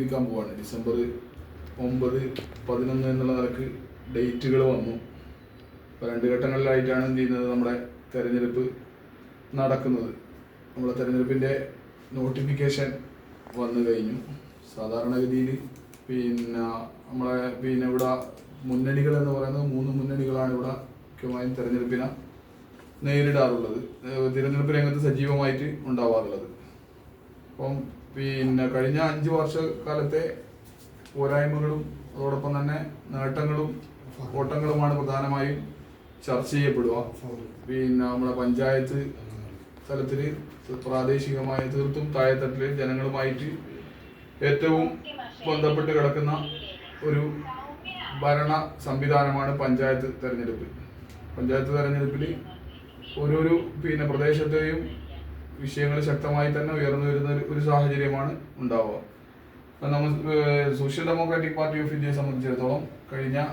ഇരിക്കാൻ പോവാണ്. ഡിസംബർ ഒമ്പത് പതിനൊന്ന് എന്നുള്ള നിലയ്ക്ക് ഡേറ്റുകൾ വന്നു. രണ്ട് ഘട്ടങ്ങളിലായിട്ടാണ് എന്ത് ചെയ്യുന്നത് നമ്മുടെ തെരഞ്ഞെടുപ്പ് നടക്കുന്നത്. നമ്മുടെ തെരഞ്ഞെടുപ്പിന്റെ നോട്ടിഫിക്കേഷൻ വന്നു കഴിഞ്ഞു. സാധാരണഗതിയിൽ പിന്നെ നമ്മളെ പിന്നെ ഇവിടെ മുന്നണികൾ എന്ന് പറയുന്നത് മൂന്ന് മുന്നണികളാണ് ഇവിടെ മുഖ്യമായും തെരഞ്ഞെടുപ്പിനെ നേരിടാറുള്ളത്. തിരഞ്ഞെടുപ്പ് രംഗത്ത് സജീവമായിട്ട് ഉണ്ടാവാറുള്ളത്. അപ്പം പിന്നെ കഴിഞ്ഞ അഞ്ച് വർഷക്കാലത്തെ പോരായ്മകളും അതോടൊപ്പം തന്നെ നേട്ടങ്ങളും ഓട്ടങ്ങളുമാണ് പ്രധാനമായും ചർച്ച ചെയ്യപ്പെടുക. പിന്നെ നമ്മുടെ പഞ്ചായത്ത് തലത്തിൽ പ്രാദേശികമായ തീർത്തും താഴെത്തട്ടിൽ ജനങ്ങളുമായിട്ട് ഏറ്റവും ബന്ധപ്പെട്ട് കിടക്കുന്ന ഒരു ഭരണ സംവിധാനമാണ് പഞ്ചായത്ത് തെരഞ്ഞെടുപ്പ്. പഞ്ചായത്ത് തെരഞ്ഞെടുപ്പിൽ ഓരോരോ പിന്നെ പ്രദേശത്തെയും വിഷയങ്ങൾ ശക്തമായി തന്നെ ഉയർന്നു വരുന്ന ഒരു- സാഹചര്യമാണ് ഉണ്ടാവുക. അപ്പം നമ്മൾ സോഷ്യൽ ഡെമോക്രാറ്റിക് പാർട്ടി ഓഫ് ഇന്ത്യയെ സംബന്ധിച്ചിടത്തോളം കഴിഞ്ഞ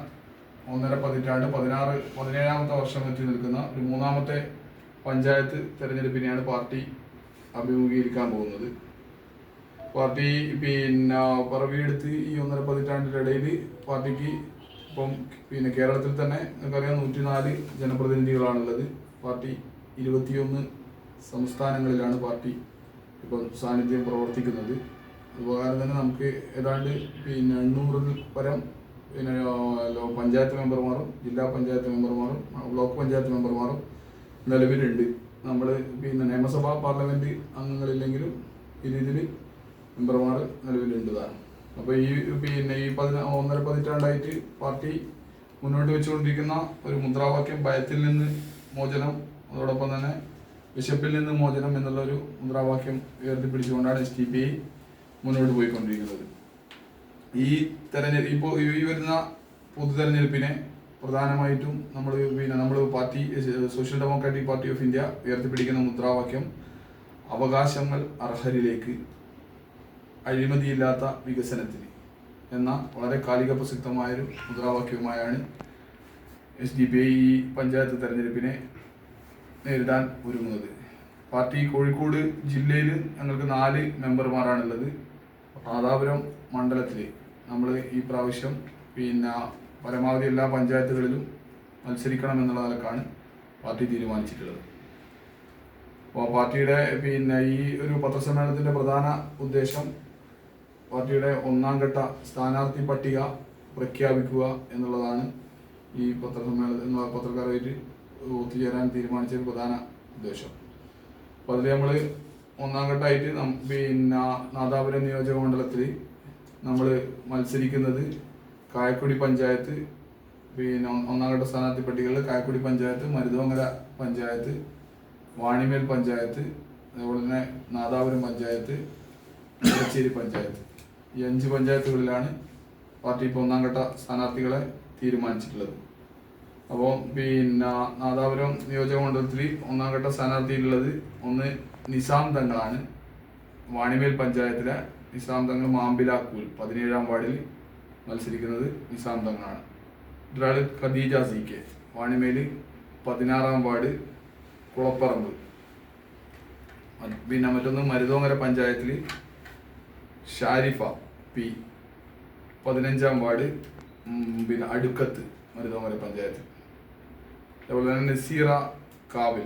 ഒന്നര പതിറ്റാണ്ട് പതിനാറ് പതിനേഴാമത്തെ വർഷം എത്തി നിൽക്കുന്ന ഒരു മൂന്നാമത്തെ പഞ്ചായത്ത് തെരഞ്ഞെടുപ്പിനെയാണ് പാർട്ടി അഭിമുഖീകരിക്കാൻ പോകുന്നത്. പാർട്ടി പിന്നെ പിറവിയെടുത്ത് ഈ ഒന്നര പതിറ്റാണ്ടിനിടയിൽ പാർട്ടിക്ക് ഇപ്പം പിന്നെ കേരളത്തിൽ തന്നെ നമുക്കറിയാം നൂറ്റിനാല് ജനപ്രതിനിധികളാണുള്ളത്. പാർട്ടി ഇരുപത്തിയൊന്ന് സംസ്ഥാനങ്ങളിലാണ് പാർട്ടി ഇപ്പം സാന്നിധ്യം പ്രവർത്തിക്കുന്നത്. ഉപകാരം തന്നെ നമുക്ക് ഏതാണ്ട് പിന്നെ എണ്ണൂറിൽ പരം പിന്നെ പഞ്ചായത്ത് മെമ്പർമാരും ജില്ലാ പഞ്ചായത്ത് മെമ്പർമാരും ബ്ലോക്ക് പഞ്ചായത്ത് മെമ്പർമാരും നിലവിലുണ്ട്. നമ്മൾ പിന്നെ നിയമസഭാ പാർലമെന്റ് അംഗങ്ങളില്ലെങ്കിലും ഈ രീതിയിൽ മെമ്പർമാർ നിലവിലുണ്ട് താനും അപ്പോൾ ഈ പിന്നെ ഈ പതിന ഒന്നര പതിറ്റാണ്ടായിട്ട് പാർട്ടി മുന്നോട്ട് വെച്ചുകൊണ്ടിരിക്കുന്ന ഒരു മുദ്രാവാക്യം ഭയത്തിൽ നിന്ന് മോചനം അതോടൊപ്പം തന്നെ വിശപ്പിൽ നിന്ന് മോചനം എന്നുള്ള ഒരു മുദ്രാവാക്യം ഉയർത്തിപ്പിടിച്ചുകൊണ്ടാണ് എസ് ടി പി ഐ മുന്നോട്ട് പോയിക്കൊണ്ടിരിക്കുന്നത്. ഈ തെരഞ്ഞെടുപ്പ് ഇപ്പോൾ ഈ വരുന്ന പൊതു തെരഞ്ഞെടുപ്പിനെ പ്രധാനമായിട്ടും നമ്മൾ പിന്നെ നമ്മൾ party social democratic party of India ഉയർത്തിപ്പിടിക്കുന്ന മുദ്രാവാക്യം അവകാശങ്ങൾ അർഹരിലേക്ക് അഴിമതിയില്ലാത്ത വികസനത്തിന് എന്ന വളരെ കാലിക പ്രസക്തമായൊരു മുദ്രാവാക്യവുമായാണ് എസ് ഡി പി ഐ ഈ പഞ്ചായത്ത് തെരഞ്ഞെടുപ്പിനെ നേരിടാൻ ഒരുങ്ങുന്നത്. പാർട്ടി കോഴിക്കോട് ജില്ലയിൽ ഞങ്ങൾക്ക് നാല് മെമ്പർമാരാണുള്ളത്. പാതാപുരം മണ്ഡലത്തിൽ നമ്മൾ ഈ പ്രാവശ്യം പിന്നെ പരമാവധി എല്ലാ പഞ്ചായത്തുകളിലും മത്സരിക്കണം എന്നുള്ള നിലക്കാണ് പാർട്ടി തീരുമാനിച്ചിട്ടുള്ളത്. അപ്പോൾ പാർട്ടിയുടെ പിന്നെ ഈ ഒരു പത്രസമ്മേളനത്തിന്റെ പ്രധാന ഉദ്ദേശം പാർട്ടിയുടെ ഒന്നാം ഘട്ട സ്ഥാനാർത്ഥി പട്ടിക പ്രഖ്യാപിക്കുക എന്നുള്ളതാണ് ഈ പത്രസമ്മേളന പത്രക്കാരായിട്ട് ഒത്തുചേരാൻ തീരുമാനിച്ച ഒരു പ്രധാന ഉദ്ദേശം. അപ്പോൾ അതിൽ നമ്മൾ ഒന്നാം ഘട്ടമായിട്ട് പിന്നെ നാദാപുരം നിയോജക മണ്ഡലത്തിൽ നമ്മൾ മത്സരിക്കുന്നത് കായക്കുടി പഞ്ചായത്ത് പിന്നെ ഒന്നാം ഘട്ട സ്ഥാനാർത്ഥി പട്ടികകളിൽ കായക്കുടി പഞ്ചായത്ത് മരുതോങ്ങര പഞ്ചായത്ത് വാണിമേൽ പഞ്ചായത്ത് അതുപോലെ തന്നെ നാദാപുരം പഞ്ചായത്ത് എടച്ചേരി പഞ്ചായത്ത്. ഈ അഞ്ച് പഞ്ചായത്തുകളിലാണ് പാർട്ടി ഇപ്പോൾ ഒന്നാം ഘട്ട സ്ഥാനാർത്ഥികളെ തീരുമാനിച്ചിട്ടുള്ളത്. അപ്പോൾ പിന്നെ നാദാപുരം നിയോജക മണ്ഡലത്തിൽ ഒന്നാം ഘട്ട സ്ഥാനാർത്ഥിയിലുള്ളത് ഒന്ന് നിസാം തങ്ങളാണ്. വാണിമേൽ പഞ്ചായത്തിലെ നിസാം തങ്ങൾ മാമ്പിലാക്കൂൽ പതിനേഴാം വാർഡിൽ മത്സരിക്കുന്നത് നിസാം തങ്ങളാണ്. ഒരാൾ ഖദീജ സി കെ വാണിമേൽ പതിനാറാം വാർഡ് കുളപ്പറമ്പ്. പിന്നെ മറ്റൊന്ന് മരുതോങ്ങര പഞ്ചായത്തിൽ ഷാരിഫ പി പതിനഞ്ചാം വാർഡ് പിന്നെ അടുക്കത്ത് മരുതോങ്ങര പഞ്ചായത്ത് അതുപോലെ തന്നെ നസീറ കാവിൽ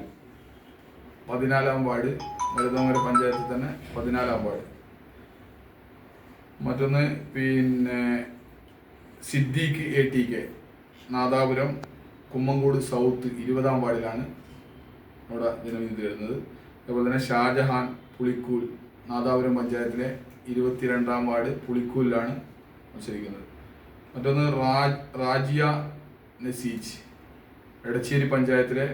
പതിനാലാം വാർഡ് മരുതോങ്ങര പഞ്ചായത്തിൽ തന്നെ പതിനാലാം വാർഡ്. മറ്റൊന്ന് പിന്നെ Siddique A T K Nadapuram Kummankode south ഇരുപതാം വാർഡിലാണ് അവിടെ ജനവിധി വരുന്നത് അതുപോലെ തന്നെ ഷാജഹാൻ പുളിക്കൂൽ നാദാപുരം പഞ്ചായത്തിലെ ഇരുപത്തിരണ്ടാം വാർഡ് പുളിക്കൂലിലാണ് മത്സരിക്കുന്നത്. മറ്റൊന്ന് റാജ് റാജിയ നസീജ്. എടച്ചേരി പഞ്ചായത്തിലെ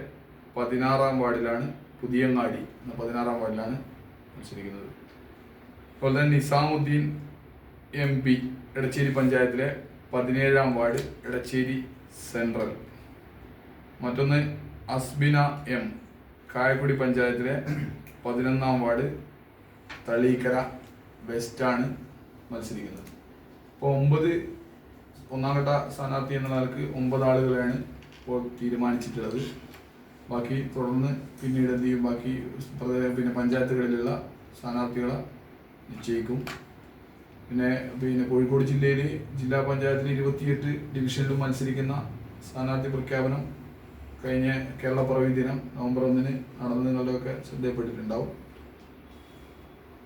പതിനാറാം വാർഡിലാണ് പുതിയങ്ങാടി എന്ന പതിനാറാം വാർഡിലാണ് മത്സരിക്കുന്നത്. അതുപോലെ തന്നെ നിസാമുദ്ദീൻ എം പി എടച്ചേരി പഞ്ചായത്തിലെ പതിനേഴാം വാർഡ് എടച്ചേരി സെൻട്രൽ. മറ്റൊന്ന് അസ്ബിന എം കായക്കുടി പഞ്ചായത്തിലെ പതിനൊന്നാം വാർഡ് തളീക്കര വെസ്റ്റാണ് മത്സരിക്കുന്നത്. അപ്പോൾ ഒമ്പത് ഒന്നാം ഘട്ട സ്ഥാനാർത്ഥി എന്ന നിലയ്ക്ക് ഒമ്പത് ആളുകളെയാണ് ഇപ്പോൾ തീരുമാനിച്ചിട്ടുള്ളത്. ബാക്കി തുടർന്ന് പിന്നീട് എന്ത് ചെയ്യും? ബാക്കി പിന്നെ പഞ്ചായത്തുകളിലുള്ള സ്ഥാനാർത്ഥികളെ നിശ്ചയിക്കും. പിന്നെ പിന്നെ കോഴിക്കോട് ജില്ലയിൽ ജില്ലാ പഞ്ചായത്തിൽ ഇരുപത്തിയെട്ട് ഡിവിഷനിലും മത്സരിക്കുന്ന സ്ഥാനാർത്ഥി പ്രഖ്യാപനം കഴിഞ്ഞ കേരള പിറവി ദിനം നവംബർ ഒന്നിന് നടന്ന് നിങ്ങളുടെയൊക്കെ ശ്രദ്ധയപ്പെട്ടിട്ടുണ്ടാവും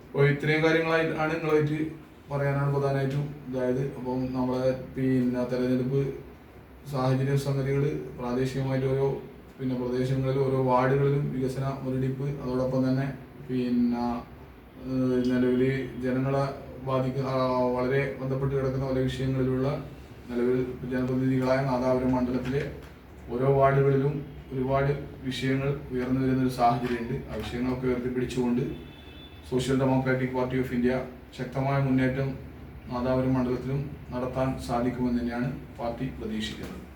അപ്പോൾ ഇത്രയും കാര്യങ്ങളായി ആണ് നിങ്ങളായിട്ട് പറയാനാണ് പ്രധാനമായിട്ടും അതായത് അപ്പം നമ്മളെ പിന്നെ തെരഞ്ഞെടുപ്പ് സാഹചര്യ സംഗതികൾ പ്രാദേശികമായിട്ട് ഓരോ പിന്നെ പ്രദേശങ്ങളിലും ഓരോ വാർഡുകളിലും വികസന മുരടിപ്പ് അതോടൊപ്പം തന്നെ പിന്നെ നിലവിൽ ജനങ്ങളെ ബാധിക്കുന്ന വളരെ ബന്ധപ്പെട്ട് കിടക്കുന്ന പല വിഷയങ്ങളിലുള്ള നിലവിൽ ജനപ്രതിനിധികളായ നാദാപുരം മണ്ഡലത്തിലെ ഓരോ വാർഡുകളിലും ഒരുപാട് വിഷയങ്ങൾ ഉയർന്നു വരുന്ന ഒരു സാഹചര്യമുണ്ട്. ആ വിഷയങ്ങളൊക്കെ ഉയർത്തിപ്പിടിച്ചുകൊണ്ട് social democratic party of India ശക്തമായ മുന്നേറ്റം നാദാപുരം മണ്ഡലത്തിലും നടത്താൻ സാധിക്കുമെന്ന് തന്നെയാണ് പാർട്ടി പ്രതീക്ഷിക്കുന്നത്.